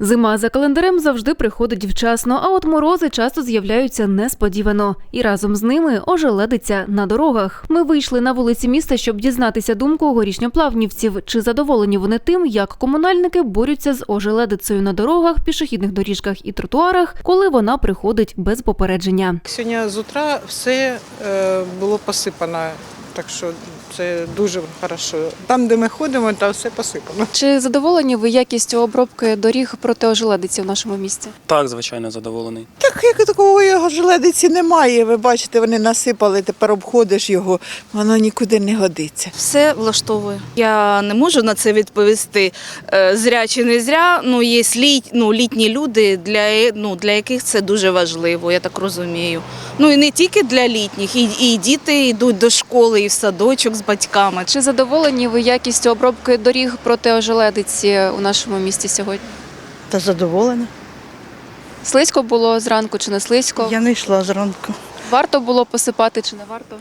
Зима за календарем завжди приходить вчасно, а от морози часто з'являються несподівано. І разом з ними ожеледиться на дорогах. Ми вийшли на вулиці міста, щоб дізнатися думку горішньоплавнівців. Чи задоволені вони тим, як комунальники борються з ожеледицею на дорогах, пішохідних доріжках і тротуарах, коли вона приходить без попередження. Сьогодні з утра все е, було посипано, так що це дуже хорошо. Там, де ми ходимо, там все посипано. Чи задоволені ви якістю обробки доріг проти ожеледиці в нашому місті? Так, звичайно, задоволений. Так як такої його желедиці немає. Ви бачите, вони насипали, тепер обходиш його, воно нікуди не годиться. Все влаштовує. Я не можу на це відповісти е, зря чи не зря. Ну, є літ, ну, літні люди, для, ну, для яких це дуже важливо, я так розумію. Ну і не тільки для літніх, і, і діти йдуть до школи, і в садочок з батьками. Чи задоволені ви якістю обробки доріг проти ожеледиці у нашому місті сьогодні? Та задоволена. Слизько було зранку чи не слизько? Я не йшла зранку. Варто було посипати чи не варто?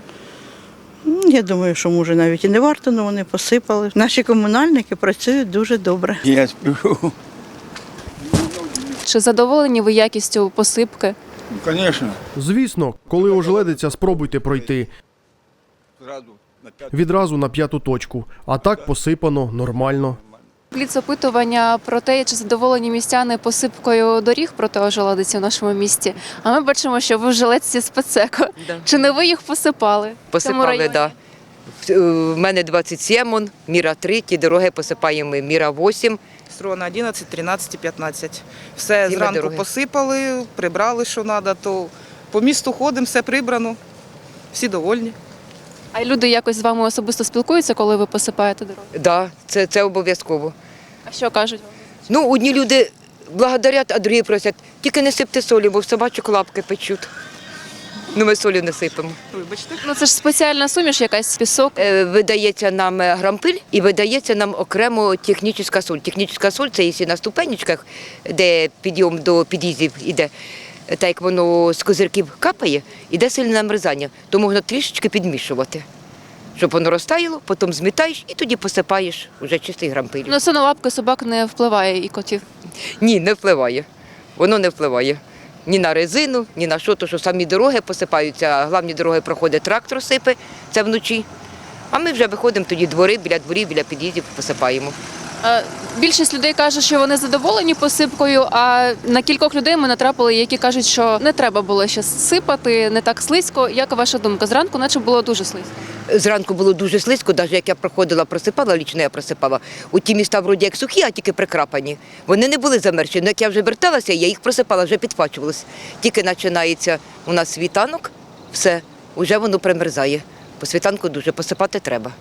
М, Я думаю, що може навіть і не варто, але вони посипали. Наші комунальники працюють дуже добре. Я сплю. Чи задоволені ви якістю посипки? Звісно. Звісно, коли ожеледиться, спробуйте пройти. Відразу на п'яту точку. А так посипано нормально. Бліц опитування про те, чи задоволені містяни посипкою доріг проти ожеледиці в нашому місті. А ми бачимо, що ви в жилетці спецеко. Да. Чи не ви їх посипали? Посипали, так. Да. У мене 27, он, міра 3, ті дороги посипаємо міра 8. Строна 11, 13, 15. Все Ці зранку дороги. посипали, прибрали, що треба, то по місту ходимо, все прибрано. Всі довольні. А люди якось з вами особисто спілкуються, коли ви посипаєте дороги? Да, це, це обов'язково. А що кажуть? вам? Ну, одні люди благодарять, а другі просять, тільки не сипте солі, бо в собачок лапки печуть. Ну, ми солі не сипемо. Вибачте. Ну це ж спеціальна суміш, якась пісок. Е, Видається нам е, грампиль і видається нам окремо технічна соль. Технічна соль це якщо на ступенечках, де підйом до під'їздів іде. Так як воно з козирків капає, іде сильне намерзання, то можна трішечки підмішувати, щоб воно розтаяло, потім змітаєш і тоді посипаєш уже чистий грампиль. Ну це на лапки собак не впливає і котів. Ні, не впливає. Воно не впливає. Ні на резину, ні на що, то що самі дороги посипаються, а главні дороги проходить трактор сипе, це вночі. А ми вже виходимо тоді двори, біля дворів, біля під'їздів посипаємо. Е, Більшість людей каже, що вони задоволені посипкою. А на кількох людей ми натрапили, які кажуть, що не треба було ще сипати, не так слизько. Як ваша думка? Зранку, наче було дуже слизько. Зранку було дуже слизько, навіть як я проходила, просипала, лічно я просипала. У ті міста вроді як сухі, а тільки прикрапані. Вони не були замерзші. Ну, як я вже верталася, я їх просипала, вже підфачувалась. Тільки починається у нас світанок, все, вже воно примерзає. По світанку дуже посипати треба.